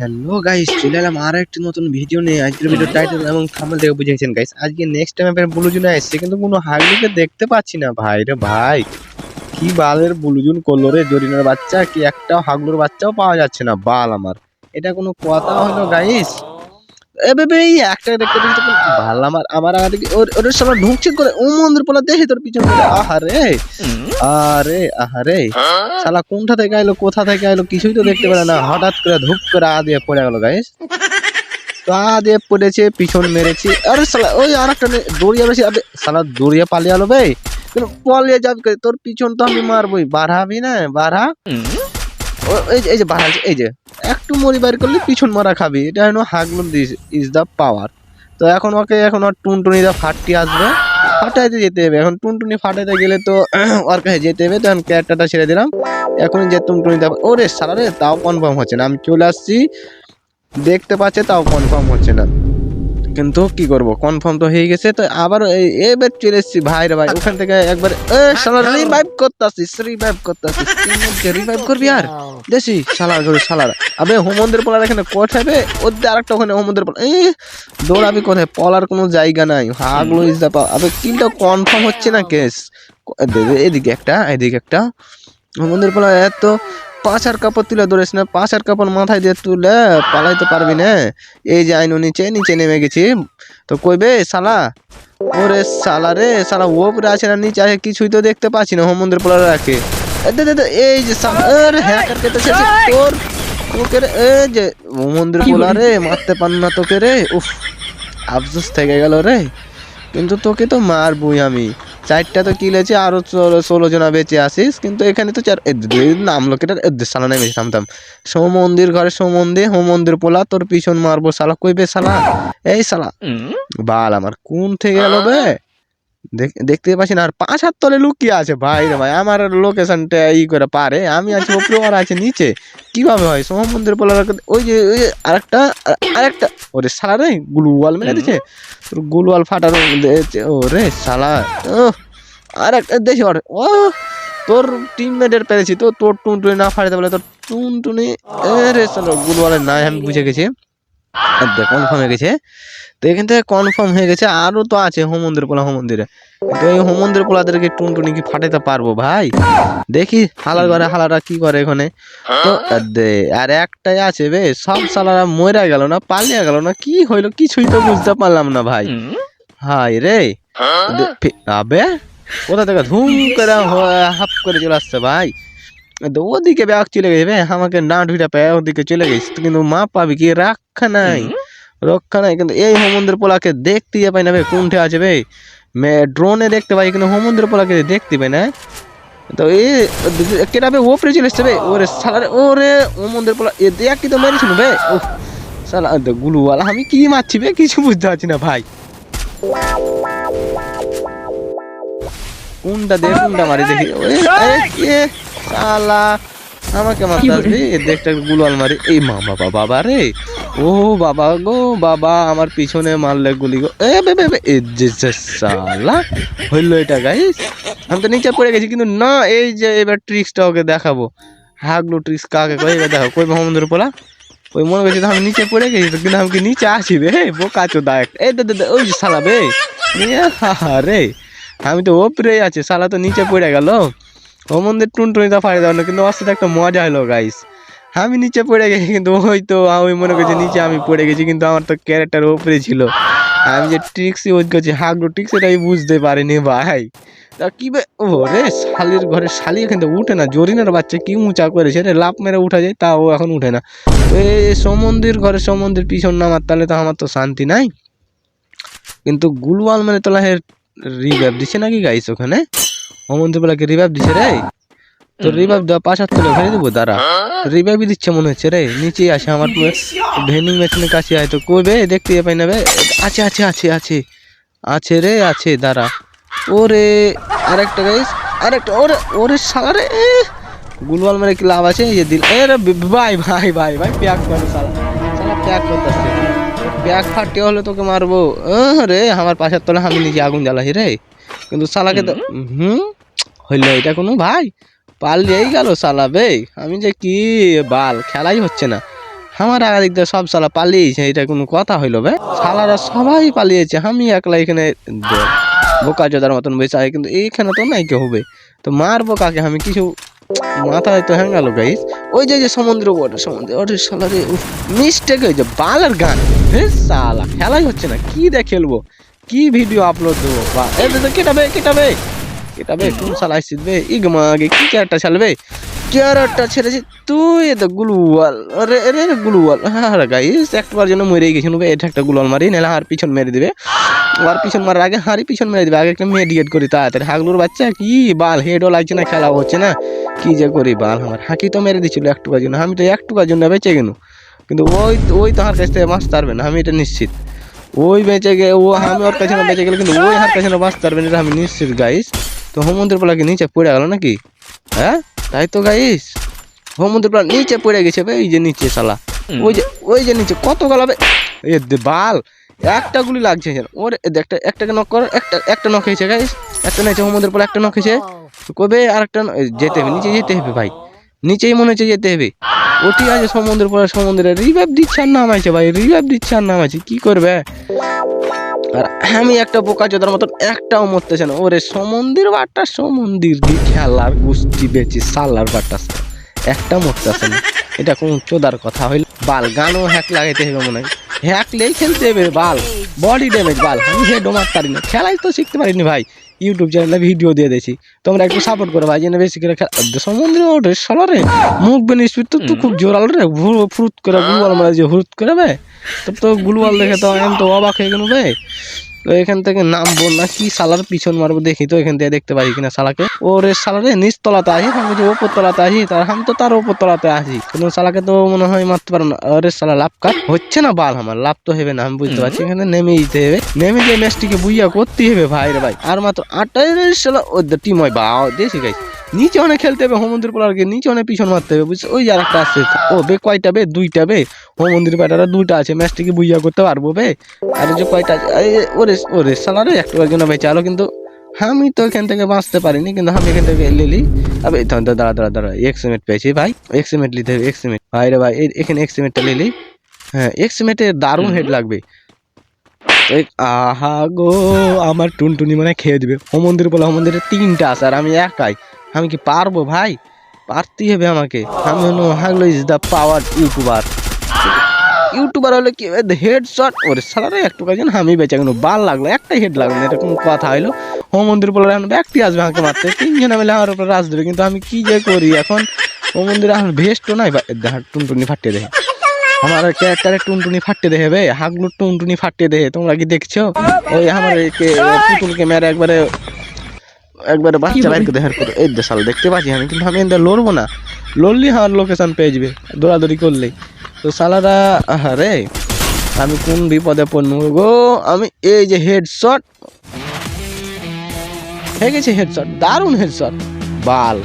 Hello guys চলে এলাম আর একটি নতুন ভিডিও নিয়ে। আজকের ভিডিও টাইটেল এবং থাম্বনেল দেখে বুঝেছেন গাইস আজকে নেক্সট টাইম আপনার ব্লুজুন আসছে কিন্তু কোনো হাগলুকে দেখতে পাচ্ছি না। ভাই রে ভাই কি বালের ব্লুজুন করল রে? জরিনার বাচ্চা কি একটা হাগলুর বাচ্চাও পাওয়া যাচ্ছে না? বাল আমার। এটা কোনো কথা হলো গাইস একটা ভালো আমার আমার আগে ওর ওর করে দেখে তোর পিছন আরে থেকে আইলো, কোথা থেকে কিছুই তো দেখতে না, হঠাৎ করে ধূপ করে আ দিয়ে পড়ে গেল গাইস তো আ দিয়ে পড়েছে, পিছন মেরেছে, আরে শালা, ওই আর একটা দৌড়িয়ে বেশি আবে পালিয়ে বে কিন্তু পালিয়ে যাবি, তোর পিছন তো আমি মারবই, বাড়াবি না, বাড়া। এই যে বাড়াচ্ছে এই যে, একটু মরি বাইর করলে পিছন মারা খাবি। এটা হলো হাগলুন দিস ইজ দ্য পাওয়ার তো এখন ওকে, এখন ওর টুনটুনিটা ফাটটি আসবে। ফাটাইতে যেতে হবে। এখন টুনটুনি ফাটাইতে গেলে তো ওর কাছে যেতে হবে। তখন ক্যারেক্টারটা ছেড়ে দিলাম। এখন যে টুনটুনি দেখ, ওরে সারা রে তাও কনফার্ম হচ্ছে না। আমি চলে আসছি। দেখতে পাচ্ছে, তাও কনফার্ম হচ্ছে না। কিন্তু কি করব? কনফার্ম তো হয়ে গেছে তো আবার এই- এবার চলে এসেছি। ভাই রে ভাই ওখান থেকে একবার এ শালা রিভাইভ করতাছিস রিভাইভ করতাছিস রিভাইভ করবি আর? দেশি শালার করে শালার আবে হোমন্দের পলার এখানে কোথায় ওদের আরেকটা ওখানে হোমন্দের পলা এই দৌড়াবি কোথায়? পলার কোনো জায়গা নাই। হাগলো ইজ দা আবে কিলটা কনফার্ম হচ্ছে না কেস এদিকে একটা এদিকে একটা। হোমন্দের পলা এত পাঁচার কাপড় তুলে ধরেছ না? পাঁচার কাপড় মাথায় দিয়ে তুলে পালাইতে পারবি না। এই যে আইনো নিচে নিচে নেমে গেছি। তো কইবে শালা? ওরে শালা রে শালা ওপরে আছে না নিচে আছে কিছুই তো দেখতে পাচ্ছি না হোমন্দের পলা রাখে এই যে আরে হ্যাকার কেটেছে তোর তোকে রে এই যে মন্দির পোলা রে মারতে পার না তোকে রে উফ আফসোস থেকে গেল রে। কিন্তু তোকে তো মারবই আমি। চারটা তো কিলেছে আরও ষোলো ষোলো জনা বেঁচে আসিস কিন্তু এখানে তো চার নামলো কেটার সালা নেমে থামতাম সৌ মন্দির ঘরে সো মন্দির হো মন্দির পোলা তোর পিছন মারবো শালা কইবে সালা এই সালা বাল আমার কোন থেকে গেল বে? দেখতে পাচ্ছি না। আর পাঁচ হাত তলে লুকিয়ে আছে, ভাই রে ভাই। আমার লোকেশনটা ই করে পারে। আমি আছি উপরে, ওরা আছে নিচে। কীভাবে হয়? সোম মন্দির পোলার ওই যে, ওই আরেকটা আরেকটা। ওরে শালা রে, গুলওয়াল মেরে দিছে তোর গুলওয়াল ফাটানো দিয়েছে ওরে শালা। ও আরেকটা দেখি ওর। ও, তোর টিমমেটের পেরেছি। তো তোর টুনটুনি না ফাটাতে বলে তোর টুনটুনি এ রে শালা, গুলওয়ালের নাই আমি বুঝে গেছি। কনফার্ম হয়ে গেছে। তো এখান থেকে কনফার্ম হয়ে গেছে আরও তো আছে হোম মন্দির পোলা হোম মন্দিরে তো এই হোম মন্দির পোলাদেরকে টুনটুনি কি ফাটাতে পারব ভাই? দেখি হালার ঘরে হালারা কি করে এখানে। তো আর একটাই আছে বে সব সালারা মরে গেল না পালিয়ে গেল না কি হইল কিছুই তো বুঝতে পারলাম না ভাই। হাই রে। আবে কোথা থেকে ধুম করে হাফ করে চলে আসছে ভাই? তো ওদিকে ব্যাগ চলে গেছে বে আমাকে না ঢুইটা পেয়ে ওদিকে চলে গেছে। কিন্তু মা পাবি কি? রাখা নাই। রক্ষা নাই। কিন্তু এই হোমন্দির পোলাকে দেখতে পাই না বে কোনঠে আছে বে। ড্রোনে দেখতে পাই কিন্তু হোমন্দির পোলাকে দেখতে পাই না। তো এ কেটা বে ওপরে চলে এসছে বে। ওরে সালারে ওরে হোমন্দির পোলা এ দেখ কি তো মেরেছিল ভাই উফ সালা গুলুওয়ালা আমি কি মারছি বে? কিছু বুঝতে পারছি না ভাই। কোনটা দে কোনটা মারি দেখি। শালা আমাকে মারতে আসবি? এ দেখটা গুলওয়াল মারি। এই মা বাবা বাবা রে। ও বাবা গো বাবা আমার পিছনে মারলে গুলি গো। এ বে বে এ যে শালা। হইল এটা গাইস আমি তো নিচে পড়ে গেছি কিন্তু না এই যে এবার ট্রিক্সটা ওকে দেখাবো। হাগলো ট্রিক্স কাকে কই এবার দেখো কই মোহাম্মদের পোলা? ওই মনে করছি আমি নিচে পড়ে গেছি তো কিন্তু আমি কি নিচে আসি বে? বোকা চো দায় এই দে দে ওই শালা বে। হা রে। আমি তো ওপরে আছি সালা তো নিচে পড়ে গেল। ও মন্দির টুনটুনিটা ফাড়ে দেওয়া না, কিন্তু ওর একটা মজা হলো গাইস আমি নিচে পড়ে গেছি, কিন্তু ওই তো আমি মনে করছি নিচে আমি পড়ে গেছি, কিন্তু আমার তো ক্যারেক্টার ওপরে ছিল। আমি যে ট্রিক্স ইউজ করছি হাগলো ট্রিক্স এটা আমি বুঝতে পারিনি, ভাই। তা কি ও রে শালির ঘরে শালি, এখান থেকে উঠে না, জরিনার বাচ্চা কি উঁচা করেছে রে লাভ মেরে উঠা যায় তাও এখন উঠে না। এই সমন্দির ঘরে সমন্দির পিছন নামার তাহলে তো আমার তো শান্তি নাই। কিন্তু গুলওয়াল মানে তোলা হে রিভাইভ দিছে নাকি গাইস ওখানে? অমন্দির বেলাকে রিভাইভ দিছে রে। তো রিভাইভ দেওয়া হাত তুলে ফেলে দেবো দাঁড়া। রিভাইভই দিচ্ছে মনে হচ্ছে রে। নিচেই আসে আমার ভেন্ডিং মেশিনের কাছে হয়তো কইবে দেখতে পাই না বে। আছে আছে আছে আছে। আছে রে আছে দাঁড়া। ওরে আরেকটা গাইস আরেকটা ওরে ওরে শালা রে। এ, গুলওয়াল মেরে কি লাভ আছে? এই দিল এ রে ভাই ভাই ভাই ভাই প্যাক করে শালা। শালা প্যাক করতেছে। প্যাক ফাটিয়ে হলে তোকে মারবো। রে আমার পাশের তলে আমি নিজে আগুন জ্বালাই রে। কিন্তু শালাকে তো হুম? হইল, এটা কোনো ভাই? পালিয়েই গেল সালা বে। আমি যে কি বাল, খেলাই হচ্ছে না। আমার আদিক দিয়ে সব সালা পালিয়েছে, এটা কোনো কথা হইল বে। সালারা সবাই পালিয়েছে, আমি একলা এখানে বোকা জোদার মতন বসে কিন্তু এইখানে তো নাই কেউ হবে তো মারবো কাকে? আমি কিছু মাথায় তো হ্যাঁ গেল গাইস। ওই যে যে সমুদ্র ওটা সমুদ্র ওটা সালারে মিস্টেক হয়েছে বালের গান। হে সালা খেলাই হচ্ছে না, কি দিয়ে খেলব? কি ভিডিও আপলোড দেবো? বা, এ দে কেটাবে কেটাবে কেটাবে কোন সালা আসছিস বে? ইগ মাগে, কি ক্যারেক্টার চালবে ক্যারেক্টার ছেড়েছি তুই এ তো গুলুয়াল। আরে আরে গুলুয়াল। হ্যাঁ গাইস একবার জন্য মরে গেছিল বে, এটা একটা গুলওয়াল মারি, নাহলে আর পিছন মেরে দিবে। আর পিছন মারার আগে হারি পিছন মেরে দিবে, আগে একটা মেডিকেট করি তাড়াতাড়ি। হাগলুর বাচ্চা কি বাল, হেডও লাগছে না খেলা হচ্ছে না। কি যে করি বাল আমার, হাঁকি তো মেরে দিছিল একটু জন্য, আমি তো একটু জন্য বেঁচে গেল কিন্তু ওই ওই তো আমার কাছ থেকে বাঁচতে পারবে না, আমি এটা নিশ্চিত। ওই বেঁচে গে, ও আমি ওর কাছে না বেঁচে গেলে কিন্তু ওই আমার কাছে না বাঁচতে পারবে না, এটা আমি নিশ্চিত গাইস তো হোমন্দির পোলাকে নিচে পড়ে গেল নাকি? হ্যাঁ? তাই তো গাইস। হোমন্দির পোলা নিচে পড়ে গেছে ভাই এই যে নিচে শালা। ওই যে ওই যে নিচে কত গলাবে এ বাল একটা গুলি লাগছে যেন। ওর একটা একটাকে নক কর একটা একটা নক হয়েছে গাইস। একটা নিচে হোমন্দির পোলা একটা নক হয়েছে। কবে আর একটা যেতে হবে নিচে যেতে হবে ভাই। নিচেই মনে হচ্ছে যেতে হবে। ওটি আছে সমুদ্রের পরে সমুদ্রে রিভাইভ দিচ্ছে আর নামাইছে ভাই রিভাইভ দিচ্ছে আর নামাইছে কি করবে? আর আমি একটা বোকা চোদার মতন একটাও মরতেছে না। ওরে সমন্দির বাট্টা সমন্দির দি খেলার গুষ্টি বেচি সালার বাট্টা একটা মরতেছে না। এটা কোন চোদার কথা হইল বাল, গানও হ্যাক লাগাইতে হবে মনে হয়। হ্যাকলেই খেলতে হবে বাল। বডি ড্যামেজ বাল। আমি হেডও মারতে পারি না। খেলাই তো শিখতে পারিনি ভাই। ইউটিউব চ্যানেলে ভিডিও দিয়ে দিয়েছি। তোমরা একটু সাপোর্ট করো ভাই, যেন বেশি করে সমুদ্রে ওঠে সলারে মুখ বেন স্পিড তো খুব জোরাল রে। ফুরুত করে গুলওয়াল মারা যে হুরুত করে বে। তোর তো গুলওয়াল দেখে তো আমি তো অবাক হয়ে গেল বে তো এখান থেকে নামবো না কি সালার পিছন মারবো দেখি তো এখান থেকে দেখতে পাই কিনা সালাকে ওরে সালারে নিচ তলাতে আসি আমি যে ওপর তলাতে আছি তার আমি তো তার ওপর তলাতে আছি। কিন্তু সালাকে তো মনে হয় মারতে পারব না। আরে সালা লাভ কাট হচ্ছে না বাল আমার লাভ তো হবে না আমি বুঝতে পারছি। এখানে নেমে যেতে হবে। নেমে যে ম্যাচটিকে বুইয়া করতে হবে ভাই রে ভাই। আর মাত্র আটটাই সালা ও টিম হয় বা দেখি গাই নিচে অনেক খেলতে হবে হোমন্দির পোলারকে নিচে অনেক পিছন মারতে হবে, বুঝছ? ওই আর একটা আসছে ও বে, কয়টা বে? দুইটা বে? হোমন্দির ব্যাটারা দুইটা আছে ম্যাচটিকে বুঝিয়া করতে পারব বে? আর যে কয়টা আছে ওরে ওরে সালারে একটু একজন ভাই চালো, কিন্তু আমি তো এখান থেকে বাঁচতে পারিনি, কিন্তু আমি এখান থেকে লিলি আবে তো দাঁড়া দাঁড়া দাঁড়া দাঁড়া এক্সিমেট পেয়েছি ভাই, এক্সিমেট নিতে হবে, এক্সিমেট। ভাই রে ভাই এখানে এখানে এক্সিমেটটা লিলি হ্যাঁ এক্সিমেটে দারুণ হেড লাগবে। আহা গো, আমার টুনটুনি মানে খেয়ে দিবে। হোমন্দির বলে হোমন্দিরে তিনটা আছে, আর আমি একাই। আমি কি পারব ভাই? পারতেই হবে আমাকে। আমি হলো হাগলো is the power YouTuber YouTuber হলে কি হেড শট ওরে সালারে একটু কাজ আমি বেঁচে গেল। বাল লাগল, একটাই হেড লাগল না, এরকম কথা হইল। হোমন্দির বলে এখন ব্যক্তি আসবে আমাকে মারতে। তিনজনে মিলে আমার উপর রাজ দেবে কিন্তু আমি কি যে করি এখন? হোমন্দির এখন ভেস্টও নাই টুনটুনি ফাটিয়ে দেয়। আমার ক্যারেক্টারে টুনটুনি ফাটতে দেহে বে। হাগলু টুনটুনি ফাটতে দেহে তোমরা কি দেখছ? ওই আমার পুতুলকে মেরে একবারে একবারে বাচ্চা বাইরে করে দেখার করে এই দেশাল দেখতে পাচ্ছি আমি কিন্তু আমি এটা লড়বো না। লড়লি আমার লোকেশন পেয়ে যাবে দৌড়াদৌড়ি করলে। তো সালারা রে আমি কোন বিপদে পড়ব গো? আমি এই যে হেডশট হয়ে গেছে হেডশট দারুণ হেডশট বাল।